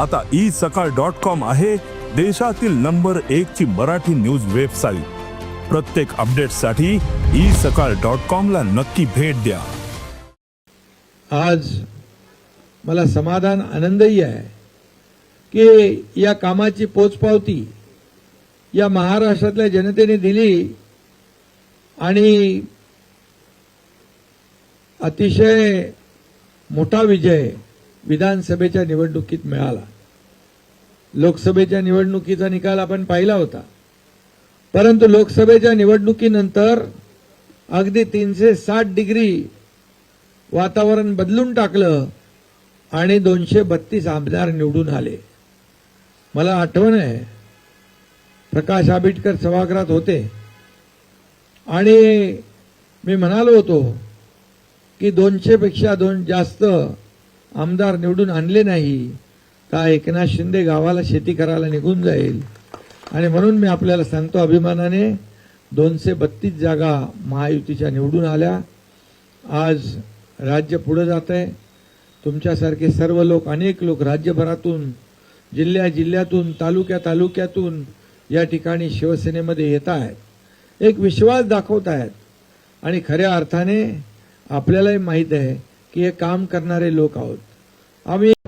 आता ई सकाळ dot com आहे देशातील नंबर एक ची मराठी न्यूज वेबसाईट. प्रत्येक अपडेटसाठी ई सकाळ डॉट कॉम ला नक्की भेट द्या. आज मला समाधान आनंदही आहे की या कामाची पोचपावती या महाराष्ट्रातल्या जनतेने दिली आणि अतिशय मोठा विजय विधानसभेच्या निवडणुकीत मिळाला. लोकसभेच्या निवडणुकीचा निकाल आपण पाहिला होता. परंतु लोकसभेच्या निवडणुकीनंतर अगदी तीनशे साठ डिग्री वातावरण बदलून टाकलं आणि दोनशे बत्तीस आमदार निवडून आले. मला आठवण आहे प्रकाश आंबेडकर सभागृहात होते. आणि मी म्हणालो होतो की दोनशेपेक्षा दोन जास्त आमदार निवडून आणले नाही तर एकनाथ शिंदे गावाला शेती करायला निघून जाईल? आणि म्हणून मी आपल्याला सांगतो अभिमानाने दोनशे बत्तीस जागा महायुतीच्या निवडून आल्या. आज राज्य पुढं जात आहे. तुमच्यासारखे सर्व लोक अनेक लोक राज्यभरातून जिल्ह्या जिल्ह्यातून तालुक्या तालुक्यातून या ठिकाणी शिवसेनेमध्ये येत आहेत. एक विश्वास दाखवत आहेत. आणि खऱ्या अर्थाने आपल्यालाही माहीत आहे की हे काम करणारे लोक आहोत. 아멘.